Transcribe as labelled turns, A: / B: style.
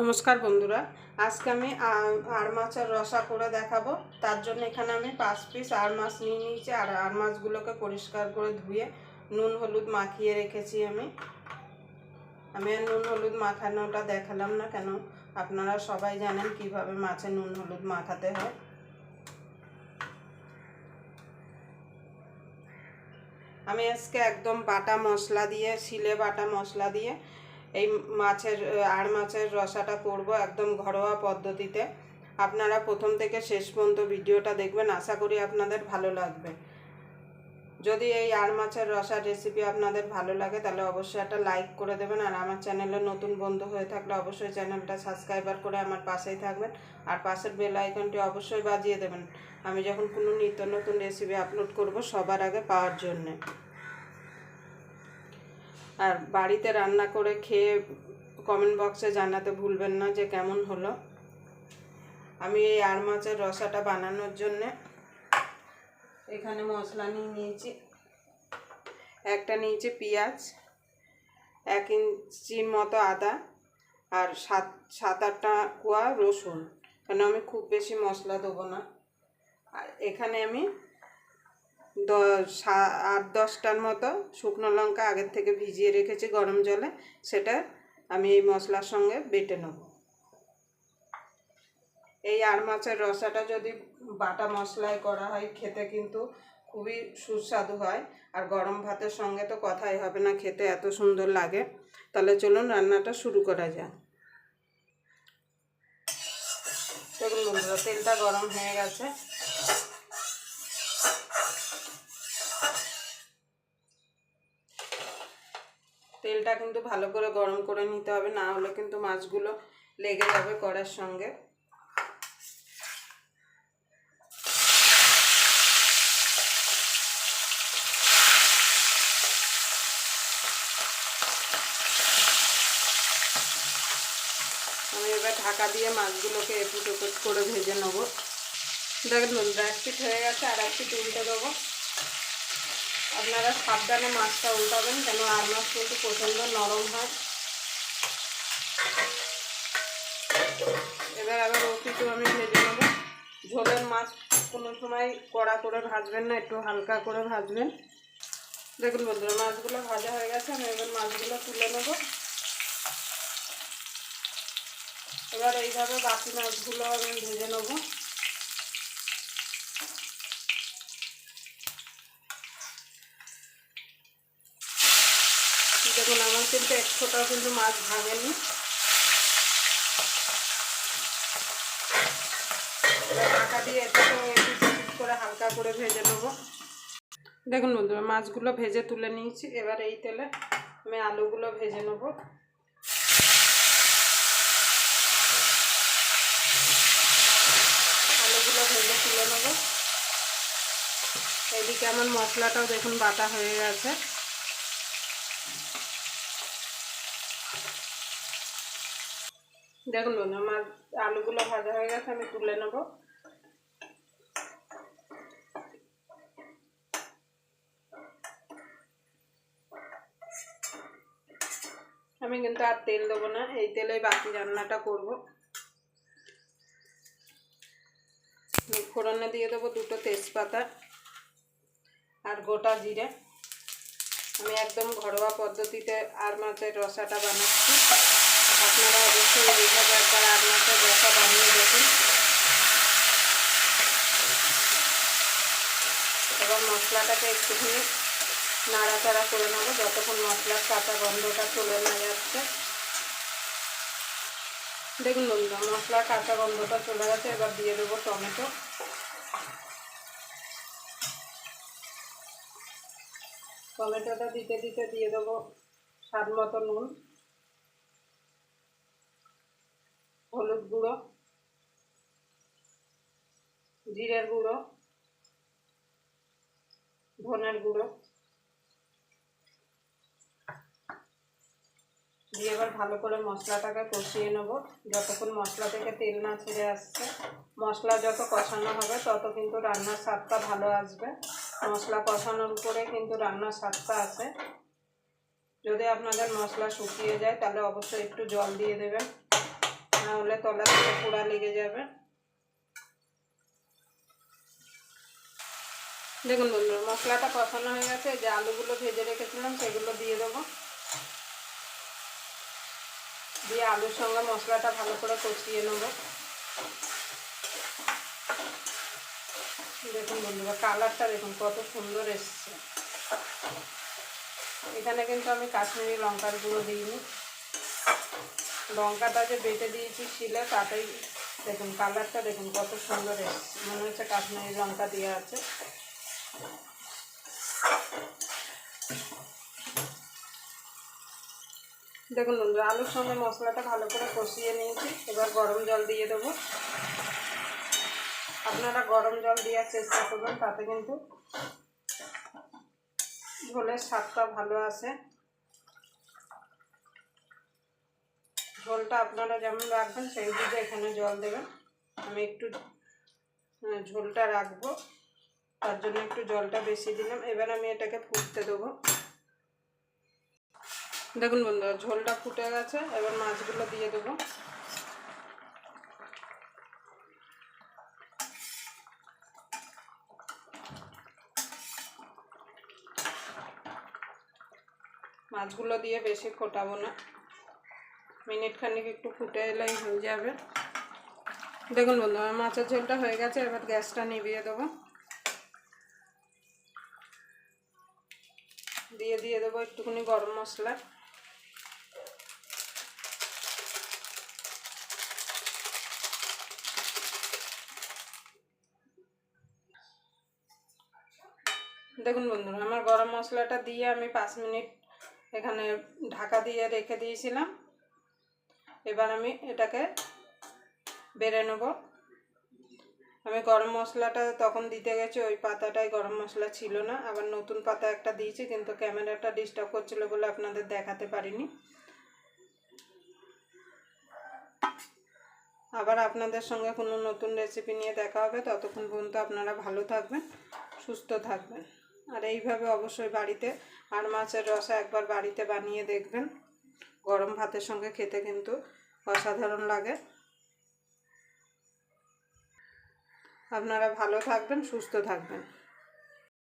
A: নমস্কার বন্ধুরা, আজকে আমি আর মাছের রসা করে দেখাবো। তার জন্য এখানে আমি পাঁচ পিস আর মাছ নিয়ে নিয়েছি, আর আর মাছগুলোকে পরিষ্কার করে ধুয়ে নুন হলুদ মাখিয়ে রেখেছি আমি। আমি আর নুন হলুদ মাখানোটা দেখালাম না কেন, আপনারা সবাই জানেন কীভাবে মাছে নুন হলুদ মাখাতে হয়। আমি আজকে একদম বাটা মশলা দিয়ে, শিলে বাটা মশলা দিয়ে এই মাছের আর মাছের রসাটা করব একদম ঘরোয়া পদ্ধতিতে। আপনারা প্রথম থেকে শেষ পর্যন্ত ভিডিওটা দেখবেন, আশা করি আপনাদের ভালো লাগবে। যদি এই আর মাছের রসার রেসিপি আপনাদের ভালো লাগে, তাহলে অবশ্যই একটা লাইক করে দেবেন। আর আমার চ্যানেলে নতুন বন্ধু হয়ে থাকলে অবশ্যই চ্যানেলটা সাবস্ক্রাইবার করে আমার পাশেই থাকবেন। আর পাশের বেল আইকনটি অবশ্যই বাজিয়ে দেবেন। আমি যখন কোনো নিত্য নতুন রেসিপি আপলোড করব সবার আগে পাওয়ার জন্যে। আর বাড়িতে রান্না করে খেয়ে কমেন্ট বক্সে জানাতে ভুলবেন না যে কেমন হলো। আমি এই আর মাছের রসাটা বানানোর জন্যে এখানে মশলা নিয়ে নিয়েছি। একটা নিয়েছি পেঁয়াজ, এক ইঞ্চির মতো আদা আর সাত সাত আটটা কোয়া রসুন। কেন আমি খুব বেশি মশলা দেবো না। আর এখানে আমি দশ আট, দশটার মতো শুকনো লঙ্কা আগের থেকে ভিজিয়ে রেখেছি গরম জলে। সেটা আমি এই মশলার সঙ্গে বেটে নেব। এই আর মাছের রসাটা যদি বাটা মশলায় করা হয়, খেতে কিন্তু খুবই সুস্বাদু হয়। আর গরম ভাতের সঙ্গে তো কথাই হবে না, খেতে এত সুন্দর লাগে। তাহলে চলুন রান্নাটা শুরু করা যাক। দেখুন বন্ধুরা, তেলটা গরম হয়ে গেছে। তেলটা কিন্তু ভালো করে গরম করে নিতে হবে, না হলে কিন্তু মাছগুলো লেগে যাবে কড়ার সঙ্গে। আমি এবার ঢাকা দিয়ে মাছগুলোকে এপুট এপুট করে ভেজে নেব। দেখেন এক পিঠ হয়ে গেছে, আর এক পিঠ উল্টে দেবো। আপনারা সাবধানে মাছটা উল্টাবেন কেন আর মাছ কিন্তু প্রচণ্ড নরম হয়। এবার আবার ও কিছু আমি ভেজে নেব। ঝোলের মাছ কোনো সময় কড়া করে ভাজবেন না, একটু হালকা করে ভাজবেন। দেখুন বন্ধুরা, মাছগুলো ভাজা হয়ে গেছে, আমি এবার মাছগুলো তুলে নেব। এবার এইভাবে বাকি মাছগুলো আমি ভেজে নেব দেখুন আমার কিন্তু এক ফোঁটাও কিন্তু মাছ ভাঙেনি। ঢাকা দিয়ে এটাকে করে হালকা করে ভেজে নেব। দেখুন বন্ধুরা, মাছগুলো ভেজে তুলে নিয়েছি। এবার এই তেলে আমি আলুগুলো ভেজে নেব। আলুগুলো ভেজে তুলে নেব। এইদিকে আমার মশলাটাও দেখুন বাটা হয়ে গেছে। দেখুন বন্ধু আমার আলুগুলো ভাজা হয়ে গেছে, আমি তুলে নেব। আমি কিন্তু আর তেল দেবো না, এই তেলে বাকি রান্নাটা করব। ফোড়নে দিয়ে দেবো দুটো তেজপাতা আর গোটা জিরে। আমি একদম ঘরোয়া পদ্ধতিতে আর মাছের রসাটা বানাচ্ছি। আপনারা অবশ্যই এইভাবে আর মাছের রসা বানিয়ে দেখুন। এবার মশলাটাকে একটুখানি নাড়াচাড়া করে নেব, যতক্ষণ মশলার কাঁচা গন্ধটা চলে না যাচ্ছে। দেখুন বন্ধুরা, মশলার কাঁচা গন্ধটা চলে গেছে, এবার দিয়ে দেবো টমেটো। টমেটোটা দিতে দিতে দিয়ে দেবো স্বাদ মতো নুন। হলুদ গুঁড়ো, জিরের গুঁড়ো, ধনের গুঁড়ো দিয়ে এবার ভালো করে মশলাটাকে কষিয়ে নেব। যতক্ষণ মশলা থেকে তেল না ছেড়ে আসছে, মশলা যত কষানো হবে তত কিন্তু রান্নার স্বাদটা ভালো আসবে। মশলা কষানোর উপরে কিন্তু রান্নার স্বাদটা আসে যদি আপনাদের মশলা শুকিয়ে যায় তাহলে অবশ্যই একটু জল দিয়ে দেবেন। তলা থেকে পোড়া লেগে যাবে। দেখুন বন্ধুরা, মশলাটা কষানো হয়ে গেছে যে আলুগুলো ভেজে রেখেছিলাম, সেগুলো দিয়ে দেবো। দিয়ে আলুর সঙ্গে মশলাটা ভালো করে কষিয়ে নেব। দেখুন বন্ধুরা, কালারটা দেখুন, কত সুন্দর এসছে। এখানে কিন্তু আমি কাশ্মীরি লঙ্কার গুঁড়ো দিইনি। লঙ্কাটা যে বেটে দিয়েছি শিলে, তাতেই দেখুন কালারটা দেখুন কত সুন্দর মনে হচ্ছে কাশ্মীরি লঙ্কা দেওয়া আছে। দেখুন বন্ধুরা, আলুর সঙ্গে মশলাটা ভালো করে কষিয়ে নিয়েছি। এবার গরম জল দিয়ে দেবো। আপনারা গরম জল দেওয়ার চেষ্টা করবেন, তাতে কিন্তু ঝোলের স্বাদটা ভালো আসে। ঝোলটা আপনারা যেমন রাখবেন সেই বুঝে এখানে জল দেবেন। আমি একটু ঝোলটা রাখব। তার জন্য একটু জলটা বেশি দিলাম। এবার আমি এটাকে ফুটতে দেবো। দেখুন বন্ধুরা, ঝোলটা ফুটে গেছে। এবার মাছগুলো দিয়ে দেবো। মাছগুলো দিয়ে বেশি ফোটাবো না। মিনিট খানিক একটু ফুটে এলেই হয়ে যাবে। দেখুন বন্ধু, আমার মাছের ঝোলটা হয়ে গেছে, এবার গ্যাসটা নিভিয়ে দেবো। দিয়ে দিয়ে দেবো একটুখানি গরম মশলা। দেখুন বন্ধুরা আমার গরম মশলাটা দিয়ে আমি পাঁচ মিনিট এখানে ঢাকা দিয়ে রেখে দিয়েছিলাম। এবার আমি এটাকে বেড়ে নেব। আমি গরম মশলাটা তখন দিতে গেছি, ওই পাতাটায় গরম মশলা ছিল না। আবার নতুন পাতা একটা দিয়েছি, কিন্তু ক্যামেরাটা ডিস্টার্ব করছিল বলে আপনাদের দেখাতে পারিনি। আবার আপনাদের সঙ্গে কোনো নতুন রেসিপি নিয়ে দেখা হবে। ততক্ষণ পর্যন্ত আপনারা ভালো থাকবেন, সুস্থ থাকবেন। আর এইভাবে অবশ্যই বাড়িতে আর মাছের রসা একবার বাড়িতে বানিয়ে দেখবেন। গরম ভাতের সঙ্গে খেতে কিন্তু অসাধারণ লাগে। আপনারা ভালো থাকবেন সুস্থ থাকবেন।